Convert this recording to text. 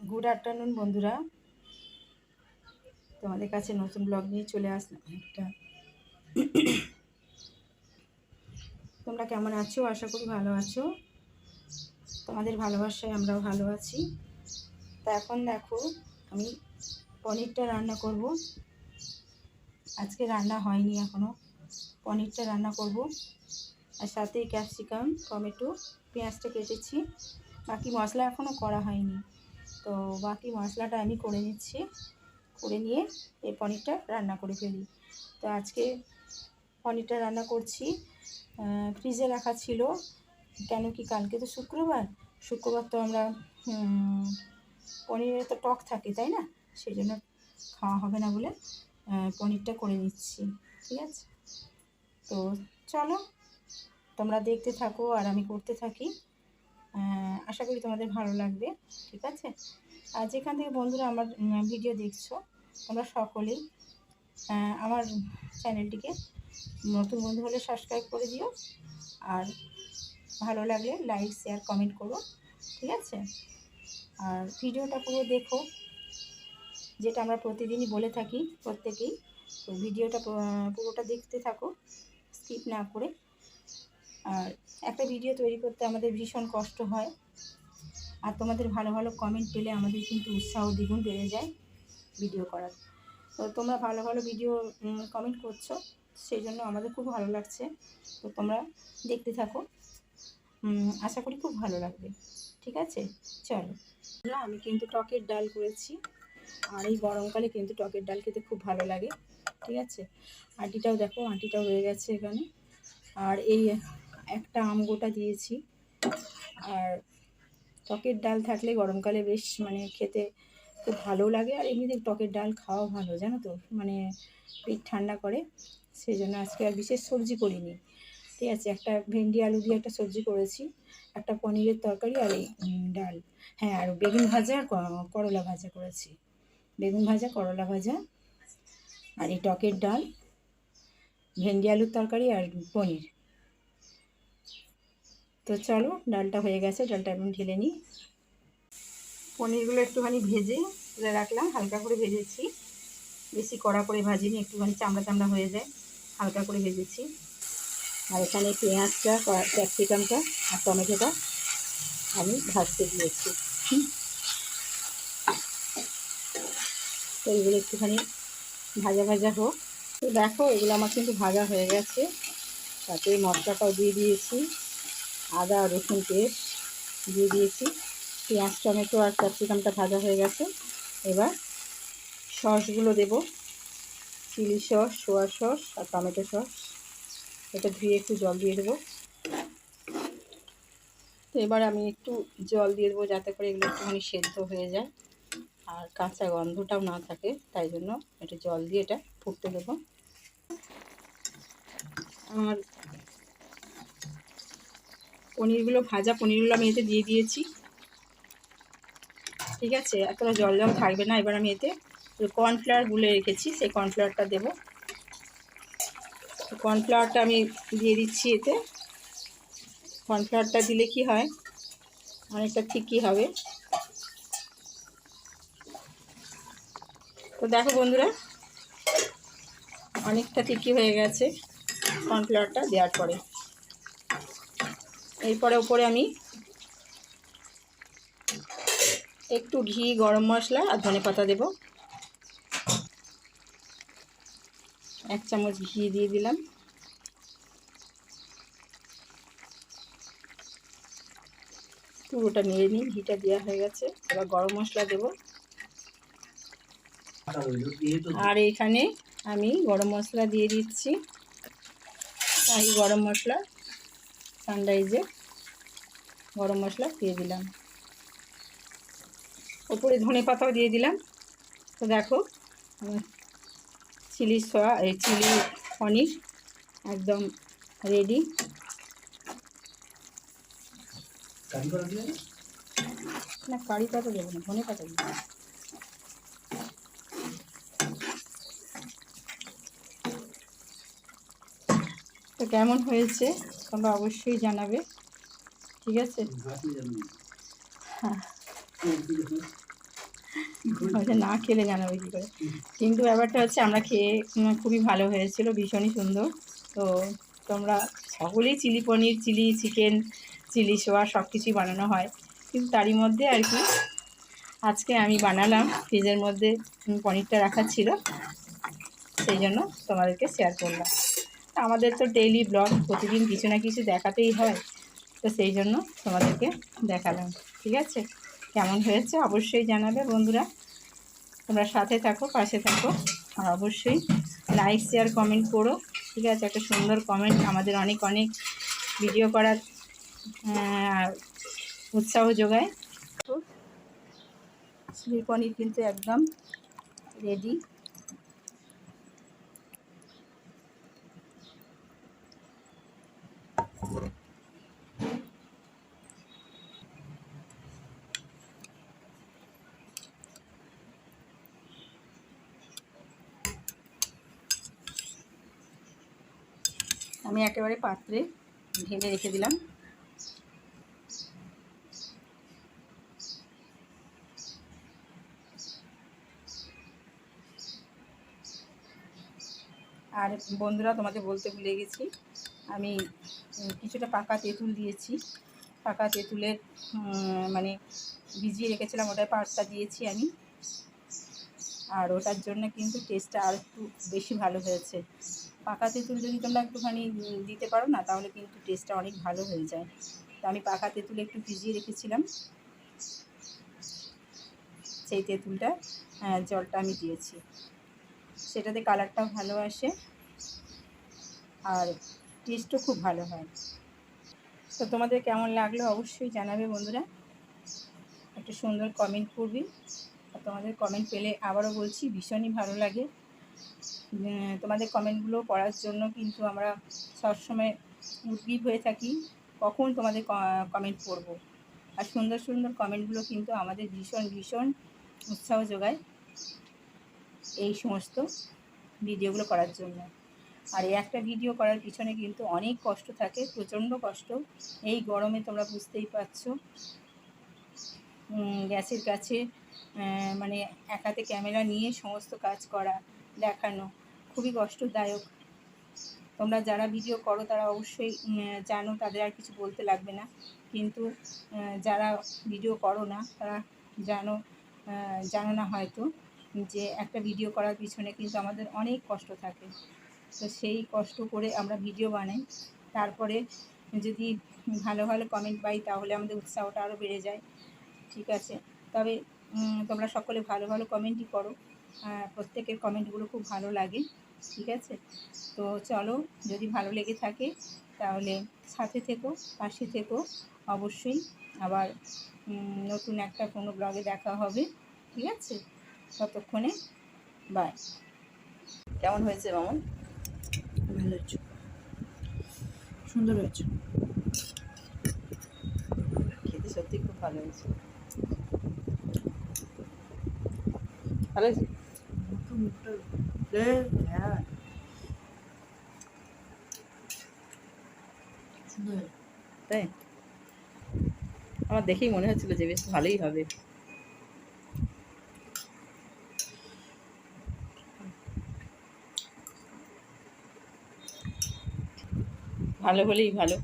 Good afternoon বন্ধুরা। তোমাদের কাছে নতুন ব্লগ নিয়ে চলে আসলাম একটা। তোমরা কেমন আছো? আশা করি ভালো আছো। তোমাদের ভালোবাসায় আমরাও ভালো আছি। তা এখন দেখো, আমি পনিরটা রান্না করব। আজকে রান্না হয়নি এখনও পনিরটা রান্না করব। আর সাথে ক্যাপসিকাম, টমেটো, পেঁয়াজটা কেটেছি। বাকি মশলা এখনও করা হয়নি। তো বাকি মশলাটা আমি করে নিচ্ছি। করে নিয়ে এই পনিরটা রান্না করে ফেলি। তো আজকে পনিরটা রান্না করছি। ফ্রিজে রাখা ছিল। কেন কি কালকে তো শুক্রবার? শুক্রবার তো আমরা পনিরে তো টক থাকে, তাই না? সেই জন্য খাওয়া হবে না বলে পনিরটা করে নিচ্ছি। ঠিক আছে? তো চলো, তোমরা দেখতে থাকো আর আমি করতে থাকি। আশা করি তোমাদের ভালো লাগবে, ঠিক আছে? আর যেখান থেকে বন্ধুরা আমার ভিডিও দেখছ, তোমরা সকলেই আমার চ্যানেলটিকে নতুন বন্ধু হলে সাবস্ক্রাইব করে দিও, আর ভালো লাগলে লাইক শেয়ার কমেন্ট করো, ঠিক আছে? আর ভিডিওটা পুরো দেখো, যেটা আমরা প্রতিদিনই বলে থাকি প্রত্যেকেই, তো ভিডিওটা পুরোটা দেখতে থাকো স্কিপ না করে, আর একটা ভিডিও তৈরি করতে আমাদের ভীষণ কষ্ট হয়। আর তোমাদের ভালো ভালো কমেন্ট পেলে আমাদের কিন্তু উৎসাহ দ্বিগুণ বেড়ে যায় ভিডিও করার। তো তোমরা ভালো ভালো ভিডিও কমেন্ট করছ সেই জন্য আমাদের খুব ভালো লাগছে। তো তোমরা দেখতে থাকো। আশা করি খুব ভালো লাগবে। ঠিক আছে? চলো। না, আমি কিন্তু টকের ডাল করেছি। আর এই গরমকালে কিন্তু টকের ডাল খেতে খুব ভালো লাগে। ঠিক আছে? আটিটাও দেখো আটিটাও রয়ে গেছে এখানে। আর এই একটা আম গোটা দিয়েছি। আর টকের ডাল থাকলে গরমকালে বেশ মানে খেতে খুব ভালো লাগে। আর এমনিতে টকের ডাল খাওয়া ভালো, জানো তো? মানে পেট ঠান্ডা করে সেই জন্য আজকে আর বিশেষ সবজি করিনি। ঠিক আছে, একটা ভেন্ডি আলু দিয়ে একটা সবজি করেছি, একটা পনিরের তরকারি আর এই ডাল। হ্যাঁ আর বেগুন ভাজা আর করলা ভাজা করেছি। বেগুন ভাজা, করলা ভাজা আর এই টকের ডাল, ভেন্ডি আলুর তরকারি আর পনির। তো চলো, ডালটা হয়ে গেছে, ডালটা এখন ঢেলে নিই। পনিরগুলো একটুখানি ভেজে তুলে রাখলাম, হালকা করে ভেজেছি। বেশি কড়া করে ভাজিনি, একটুখানি চামড়া চামড়া হয়ে যায়, হালকা করে ভেজেছি। আর এখানে পেঁয়াজটা, ক্যাপসিকামটা আর টমেটোটা আমি ভাজতে দিয়েছি। তো এগুলো একটুখানি ভাজা ভাজা হোক। তো দেখো, এগুলো আমার কিন্তু ভাজা হয়ে গেছে। তাতে মশলাটাও দিয়ে দিয়েছি। আদা রসুন পেস্ট দিয়ে দিয়েছি। পেঁয়াজ, টমেটো আর ক্যাপসিকামটা ভাজা হয়ে গেছে। এবার সসগুলো দেব। চিলি সস, সোয়া সস আর টমেটো সস। এটা ধুয়ে একটু জল দিয়ে দেবো। তো এবার আমি একটু জল দিয়ে দেবো যাতে করে এগুলো একটুখানি সেদ্ধ হয়ে যায় আর কাঁচা গন্ধটাও না থাকে। তাই জন্য একটু জল দিয়ে এটা ফুটতে দেবো। আর পনিরগুলো ভাজা পনিরগুলো আমি এতে দিয়ে দিয়েছি। ঠিক আছে? এতটা জল জল থাকবে না। এবার আমি এতে কর্নফ্লাওয়ার গুলে রেখেছি, সেই কর্নফ্লাওয়ারটা দেবো। কর্নফ্লাওয়ারটা আমি দিয়ে দিচ্ছি এতে। কর্নফ্লাওয়ারটা দিলে কি হয়? অনেকটা ঠিকই হবে। তো দেখো বন্ধুরা, অনেকটা ঠিকই হয়ে গেছে কর্নফ্লাওয়ারটা দেওয়ার পরে। এরপরে ওপরে আমি একটু ঘি, গরম মশলা আর ধনে পাতা দেবো। এক চামচ ঘি দিয়ে দিলাম। পুরোটা নিয়ে নিই ঘিটা দেওয়া হয়ে গেছে। এবার গরম মশলা দেব। আর এখানে আমি গরম মশলা দিয়ে দিচ্ছি। তাই গরম মশলা সানরাইজে। গরম মশলা দিয়ে দিলাম। ওপরে ধনে পাতাও দিয়ে দিলাম। তো দেখো চিলি সয়া এই চিলি পনির একদম রেডি না কারি পাতা দেবো না ধনে পাতা দেবো। তো কেমন হয়েছে তোমরা অবশ্যই জানাবে। ঠিক আছে। না খেলে জানাবে কী করে। কিন্তু ব্যাপারটা হচ্ছে, আমরা খেয়ে খুবই ভালো হয়েছিল, ভীষণই সুন্দর। তো তোমরা সকলেই chilli paneer, chilli chicken, chilli soya সব কিছুই বানানো হয়। কিন্তু তারই মধ্যে আর কি, আজকে আমি বানালাম, ফ্রিজের মধ্যে পনিরটা রাখা ছিল। সেই জন্য তোমাদেরকে শেয়ার করলাম। আমাদের তো ডেইলি ব্লগ প্রতিদিন কিছু না কিছু দেখাতেই হয়। তো সেই জন্য তোমাদেরকে দেখালাম, ঠিক আছে? কেমন হয়েছে অবশ্যই জানাবে বন্ধুরা। তোমরা সাথে থাকো, পাশে থাকো, আর অবশ্যই লাইক শেয়ার কমেন্ট করো, ঠিক আছে? একটা সুন্দর কমেন্ট আমাদের অনেক অনেক ভিডিও করার উৎসাহ যোগায়। তো চিলি পনির কিন্তু একদম রেডি আমি একেবারে পাত্রে ঢেলে রেখে দিলাম। আর বন্ধুরা, তোমাকে বলতে ভুলে গেছি, আমি কিছুটা পাকা তেঁতুল দিয়েছি। পাকা তেঁতুলের মানে ভিজিয়ে রেখেছিলাম, ওটায় পাটটা দিয়েছি আমি। আর ওটার জন্য কিন্তু টেস্টটা আর একটু বেশি ভালো হয়েছে। পাকা তেঁতুল যদি তোমরা একটুখানি দিতে পারো না তাহলে কিন্তু টেস্টটা অনেক ভালো হয়ে যায়। তো আমি পাকা তেঁতুল একটু ভিজিয়ে রেখেছিলাম। সেই তেঁতুলটা আহ, জলটা আমি দিয়েছি। সেটাতে কালারটাও ভালো আসে আর টেস্টও খুব ভালো হয়। তো তোমাদের কেমন লাগল অবশ্যই জানাবে বন্ধুরা। একটা সুন্দর কমেন্ট করবি। আর তোমাদের কমেন্ট পেলে আবারও বলছি ভীষণই ভালো লাগে। তোমাদের কমেন্টগুলো পড়ার জন্য কিন্তু আমরা সবসময় উদ্গ্রীব হয়ে থাকি। কখন তোমাদের কমেন্ট পড়ব? আর সুন্দর সুন্দর কমেন্টগুলো কিন্তু আমাদের ভীষণ ভীষণ উৎসাহ যোগায় এই সমস্ত ভিডিওগুলো করার জন্য। আর এই একটা ভিডিও করার পিছনে কিন্তু অনেক কষ্ট থাকে, প্রচণ্ড কষ্ট। এই গরমে তোমরা বুঝতেই পারছ। গ্যাসের কাছে মানে এক হাতে ক্যামেরা নিয়ে সমস্ত কাজ করা। দেখানো। খুবই কষ্টদায়ক। তোমরা যারা ভিডিও করো, তারা অবশ্যই জানো, তাদের আর কিছু বলতে লাগবে না। কিন্তু যারা ভিডিও করো না, তারা জানো জানো না হয়তো যে একটা ভিডিও করার পিছনে কিন্তু আমাদের অনেক কষ্ট থাকে। তো সেই কষ্ট করে আমরা ভিডিও বানাই। তারপরে যদি ভালো ভালো কমেন্ট পাই, তাহলে আমাদের উৎসাহটা আরও বেড়ে যায়। ঠিক আছে? তবে তোমরা সকলে ভালো ভালো কমেন্টই করো। প্রত্যেকের কমেন্টগুলো খুব ভালো লাগে ঠিক আছে? তো চলো যদি ভালো লেগে থাকে তাহলে সাথে থেকো পাশে থেকো অবশ্যই। আবার নতুন একটা কোনো ব্লগে দেখা হবে ঠিক আছে? ততক্ষণে বাই কেমন হয়েছে মামন? ভালো হয়েছে। সুন্দর হয়েছে। খেতে সত্যি খুব ভালো হয়েছে। ভালো হয়েছে? তাই? আমার দেখেই মনে হচ্ছিল যে বেশ ভালোই হবে। ভালো হলেই ভালো।